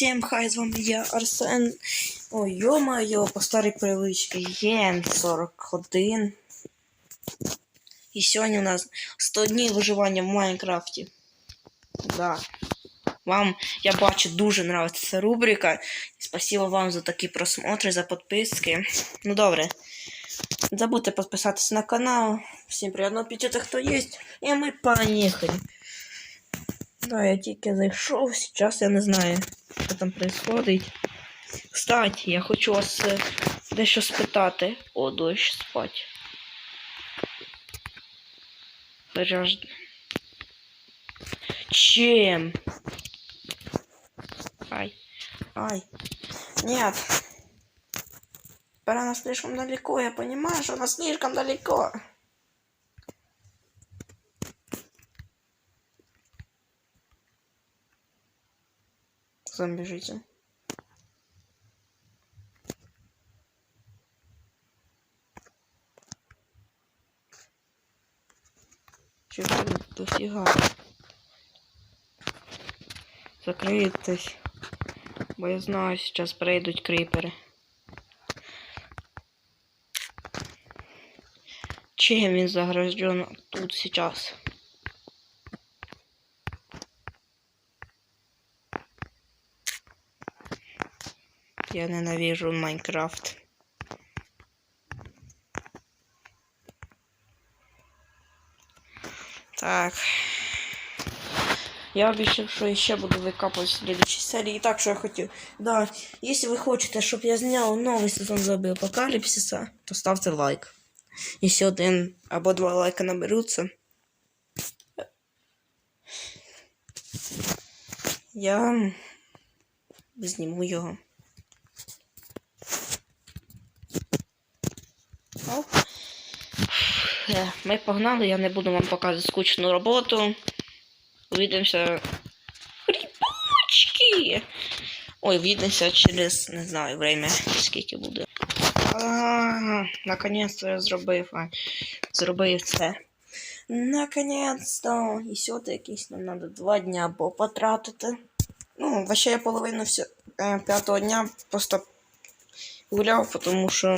Всем хай, з вами я, Арсен. Ой, йо-моє, по старій привичці. Єн 41. І сьогодні у нас 100 днів виживання в Майнкрафті. Да. Вам, я бачу, дуже нравиться ця рубрика. Спасибо вам за такі просмотри, за підписки. Ну добре. Не забудьте підписатися на канал. Всім приємного аппетита, хто є. І ми поїхали. Да, я тільки зайшов, сейчас я не знаю, що там происходить. Кстати, я хочу вас е, дещо спитати. О, дощ спать. Заряж... Чем? Ай. Ай. Нет. Теперь она слишком далеко, я понимаю, что она слишком далеко. Зомби бежите. Чего дофига? Закрийтесь. Бо я знаю, сейчас прийдуть крипери. Чем він загражден тут сейчас? Я ненавижу Майнкрафт. Так. Я обещал, что еще буду выкапывать в следующей серии. Так, что я хотел. Да, если вы хотите, чтобы я снял новый сезон зомби апокалипсиса, то ставьте лайк. Если один або два лайка наберутся, я зніму його. Е, Ми погнали, я не буду вам показувати скучну роботу. Увидимося. Грибочки! Ой, увидимося через, не знаю, время, скільки буде. А, наконец-то я зробив. а, Зробив це. Наконец-то. І сьогодні якісь нам треба два дня або потратити. Ну, вообще я половину всё, е, п'ятого дня просто гуляв, тому що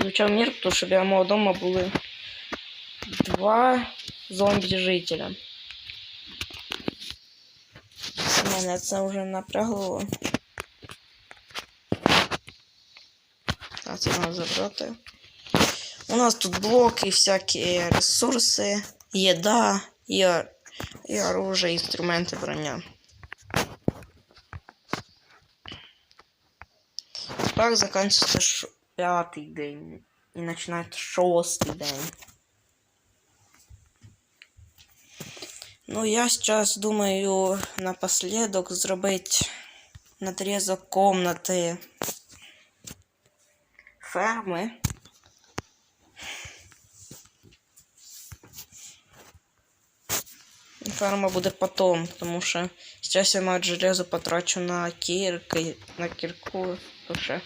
изучав мир, тому що біля мого дома були два зомбі-жителя. Мене це вже напрягло. Так, це треба забрати. У нас тут блоки, всякі ресурси, їда і, і оружие, інструменти броня. Так закінчиться ш... п'ятий день. І починається шостий день. Ну, я сейчас думаю напоследок зробити надрізок комнати ферми. Ферма буде потом, тому що зараз я на железо потрачу на кірки, на кірку, що,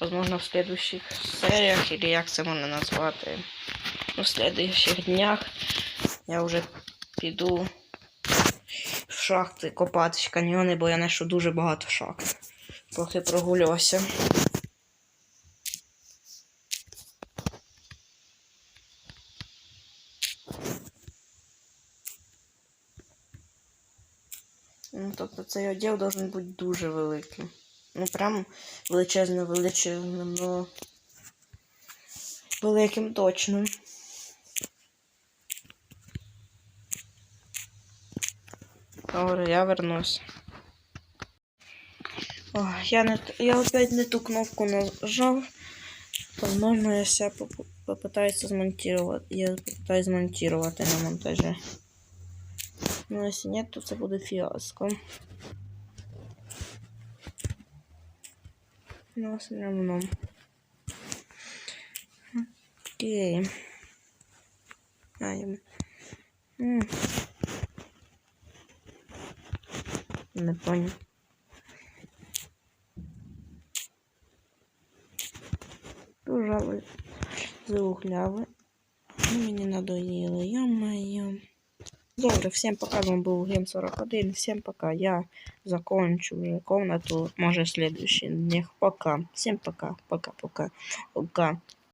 возможно, в следующих серіях, или як це можна назвати, ну, в следующих днях я вже піду в шахти копати каньйони, бо я знайшов дуже багато шахт. Поки прогулювався. Ну, тобто цей одяг должен бути дуже великим. Ну, прям величезно величезним, ну великим точно. Добре, я вернусь. О, я, не, т- я опять не ту кнопку нажал. Возможно, я себя поп- попытаюсь змонтировать. Я попытаюсь змонтировать на монтаже. Но если нет, то это будет фиаско. Все равно. Окей. А, я... Не понял. Пожалуй, заухляли. Мені надоїло, я-моє. Добре, всем пока, вам был був Гем 41, всем пока, я закончу уже комнату, може в следующий. Днях, пока, всем пока, пока, пока, пока.